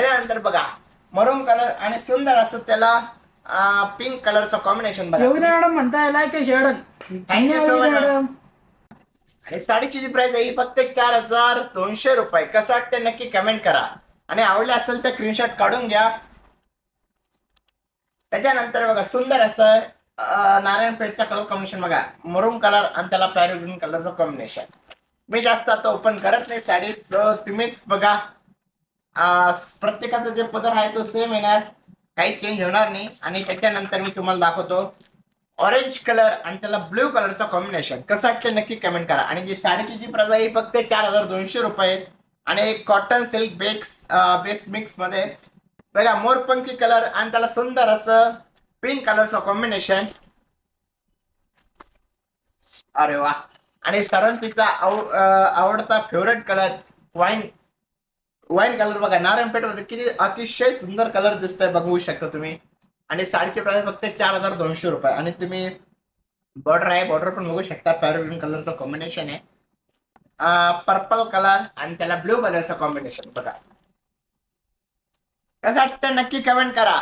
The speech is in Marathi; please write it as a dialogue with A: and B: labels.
A: त्याच्यानंतर बघा मरून कलर आणि सुंदर असं त्याला पिंक कलरचं कॉम्बिनेशन बघा.
B: योगिता मॅडम म्हणताय लाईक मॅडम
A: आणि साडीची जी प्राइस आहे ही फक्त चार हजार दोनशे रुपये. कसं वाटतं नक्की कमेंट करा. आणि आवडले असेल तर स्क्रीनशॉट काढून घ्या. त्याच्यानंतर बघा सुंदर असं अं, नारायणपेठचा कलर कॉम्बिनेशन बघा. मरून कलर आणि त्याला पॅरो ग्रीन कलरचं कॉम्बिनेशन मी जास्त आता ओपन करत नाही साडी तुम्हीच बघा. प्रत्येकाचा जे पदर आहे तो सेम येणार काही चेंज होणार नाही. आणि त्याच्यानंतर मी तुम्हाला दाखवतो. ऑरेंज कलर आणि त्याला ब्ल्यू कलरचं कॉम्बिनेशन कसं वाटतं नक्की कमेंट करा. आणि जी साडीची जी प्रजा आहे ही फक्त चार हजार दोनशे रुपये आणि कॉटन सिल्क बेक्स बेस मिक्समध्ये. बघा मोरपंखी कलर आणि त्याला सुंदर असं पिंक कलरचं कॉम्बिनेशन अरे वा. आणि सरंतीचा आव आवडता favourite colour wine wine colour बघा. नारायणपेठमध्ये किती अतिशय सुंदर कलर दिसतोय बघू शकता तुम्ही. आणि साडीचे प्राइस फक्त चार हजार दोनशे रुपये. आणि तुम्ही बॉर्डर आहे. बॉर्डर पण बघू शकता. पॅरोग्रीन कलरचं कॉम्बिनेशन आहे. पर्पल कलर आणि त्याला ब्ल्यू कलरचं कॉम्बिनेशन बघा. कसं वाटतं नक्की कमेंट करा.